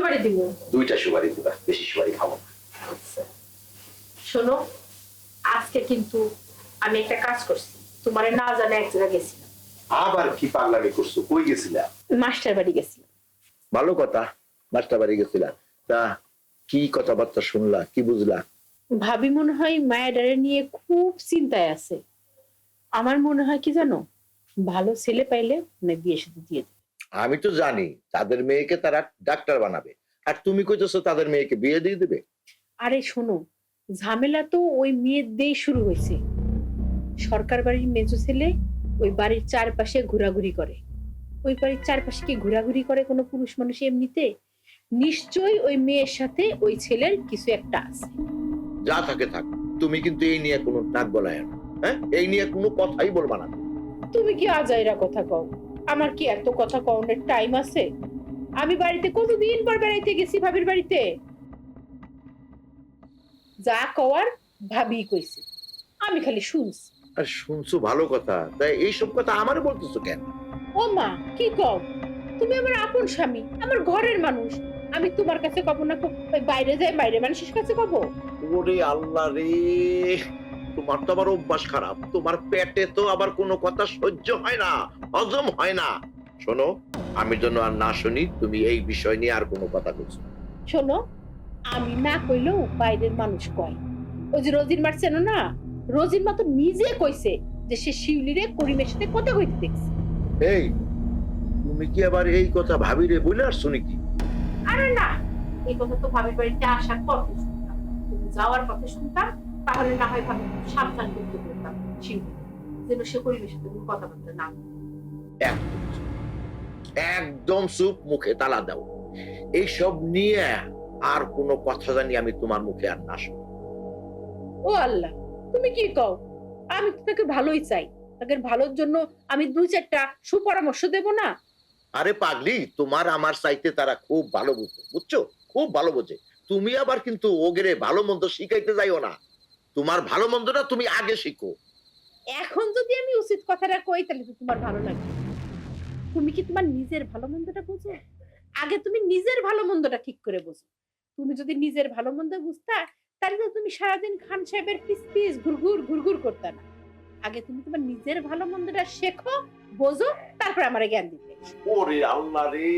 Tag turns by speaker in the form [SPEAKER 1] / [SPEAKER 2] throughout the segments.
[SPEAKER 1] সুপারি দিব।
[SPEAKER 2] দুইটা সুপারি দিবা বেশি সুপারি খাব
[SPEAKER 1] আচ্ছা। শোনো আজকে কিন্তু আমি একটা কাজ করছি। তোমার না জানে এক জায়গায় গেছিলাম।
[SPEAKER 2] আবার কি পাগলামি করছ? কই গেছিলা?
[SPEAKER 1] মাস্টার বাড়ি গেছিলাম।
[SPEAKER 2] ভালো কথা মাস্টার বাড়ি গেছিলা। তা কি কথাবার্তা শুনলা কি বুঝলা?
[SPEAKER 1] ভাবি মনে হয় মায়াডারে নিয়ে খুব চিন্তায় আছে। আমার মনে হয় কি জানো ভালো ছেলে পাইলে মানে বিয়ে সাথে দিয়ে দেবে।
[SPEAKER 2] আমি তো জানি তাদের মেয়েকে তারা ডাক্তার বানাবে। আর তুমি কইতেছো তাদের মেয়েকে বিয়ে দিয়ে দিবে?
[SPEAKER 1] আরে শোনো ঝামেলা তো ওই মেয়ের দিয়েই শুরু হয়েছে। সরকার বাড়ির মেজো ছেলে ওই বাড়ির চারপাশে ঘোরাঘুরি করে। ওই বাড়ির চারপাশে কি ঘোরাঘুরি করে কোনো পুরুষ মানুষ এমনিতে? নিশ্চয়ই ওই মেয়ের সাথে ওই ছেলের কিছু একটা আছে।
[SPEAKER 2] যা থাকে থাক তুমি কিন্তু এই নিয়ে কোনো নাক গলায় না হ্যাঁ? এই নিয়ে কোনো কথাই বলবা না।
[SPEAKER 1] তুমি কি আজাইরা কথা কও? আমার কি এত কথা কওনের টাইম আছে? আমি বাড়িতে কতদিন পর বেড়াইতে গেছি ভাবির বাড়িতে? যা কওয়ার ভাবি কইছে। আমি খালি শুনছি।
[SPEAKER 2] আর শুনছো ভালো কথা। তাই এইসব কথা আমারে বলতেছো কেন?
[SPEAKER 1] ও মা কি কও? তুমি আমার আপন স্বামী আমার ঘরের মানুষ। আমি তোমার কাছে কব না বাইরে যাই বাইরে মানুষের কাছে কব?
[SPEAKER 2] ওরে আল্লাহ রে। তোমার তো আবার অভ্যাস খারাপ। তোমার পেটে তো আবার কোনো কথা সহ্য হয় না হজম হয় না। শোনো আমি যেন আর না শুনি তুমি এই বিষয় নিয়ে আর কোনো কথা বলছো।
[SPEAKER 1] শোনো আমি না কইলেও বাইরের মানুষ কয়। ওই যে রোজির মার চেনো না? রোজির মা তো নিজে কইছে যে সে শিউলিরে করিমের সাথে কথা কইতে দেখছে।
[SPEAKER 2] এই তুমি কি আবার এই কথা ভাবিরে বলে আসছো নাকি
[SPEAKER 1] আরে না এই কথা তো ভাবির বাড়িতে আসার পথে শুনতাম তুমি যাওয়ার পথে শুনতাম তাহলে না হয় ভাবি সাবধান করতে বলতাম শিউলি যেন সে করিমের সাথে কথাবার্তা না
[SPEAKER 2] একদম চুপ। মুখে তালা দাও। এইসব নিয়ে আর কোনো কথা জানি আমি তোমার মুখে আর না শুনি।
[SPEAKER 1] ও আল্লাহ তুমি কি কও? আমি তো তাকে ভালোই চাই। তাকে ভালোর জন্য আমি দুই চারটা সুপরামর্শ দেব না?
[SPEAKER 2] আরে পাগলি তোমার আমার চাইতে তারা খুব ভালো বুঝে বুঝছ? খুব ভালো বোঝে। তুমি আবার কিন্তু ওগেরে ভালো মন্দ শিখাইতে যাইও না। তোমার ভালো মন্দটা তুমি আগে শিখো।
[SPEAKER 1] এখন যদি আমি উচিত কথাটা কই তাহলে তো তোমার ভালো লাগবে। তুমি কি তোমার নিজের ভালো মন্দটা বুঝো? আগে তুমি নিজের ভালো মন্দটা ঠিক করে বুঝো। তুমি যদি নিজের ভালো মন্দ বুঝতা তাহলে তো তুমি সারাদিন খান সাহেবের পিস পিস ঘুরঘুর ঘুরঘুর করতে না। আগে তুমি তোমার নিজের ভালো মন্দটা শেখো বোঝো তারপর আমার জ্ঞান দিতে
[SPEAKER 2] ওরে আল্লাহ রে!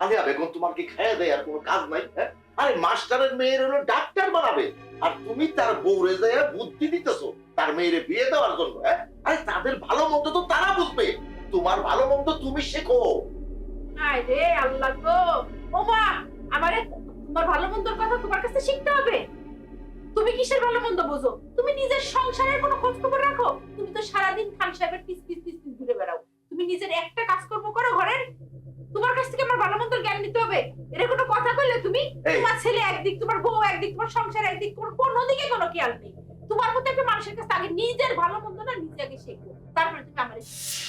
[SPEAKER 2] আরে বেগম তোমার কি খাইয়া দেয় আর কোনো কাজ নাই হ্যাঁ? আরে মাস্টারের মেয়ের হলো ডাক্তার বানাবে। আর তুমি তার বউরে যায় বুদ্ধি দিতেছো, তার মেয়েরে বিয়ে দেওয়ার জন্য হ্যাঁ? আরে তাদের ভালো মন্দ তো তারা বুঝবে। তোমার ভালো মন্দ তুমি শেখো।
[SPEAKER 1] আরে আল্লাহ গো। ওমা, আমারে তোমার ভালো মন্দর কথা তোমার কাছে শিখতে হবে। তুমি কিসের ভালো মন্দ বোঝো? তুমি নিজের সংসারের কোনো খোঁজ খবর রাখো তুমি তো সারাদিন খান সাহেবের পিস পিস পিস পিস ঘুরে বেড়াও তুমি নিজের একটা কাজকর্ম করো ঘরের তোমার কাছ থেকে আমার ভালো মন্দর জ্ঞান নিতে হবে এটা কোনো কথা কইলে তুমি
[SPEAKER 2] এই।
[SPEAKER 1] তোমার ছেলে একদিক তোমার বউ, একদিক তোমার সংসার, একদিক তোমার কোনো দিকে কোনো খেয়াল নেই। তোমার মতো একটা মানুষের কাছে আগে নিজের ভালো মন্দ না, নিজে আগে শেখো তারপরে তুমি আমার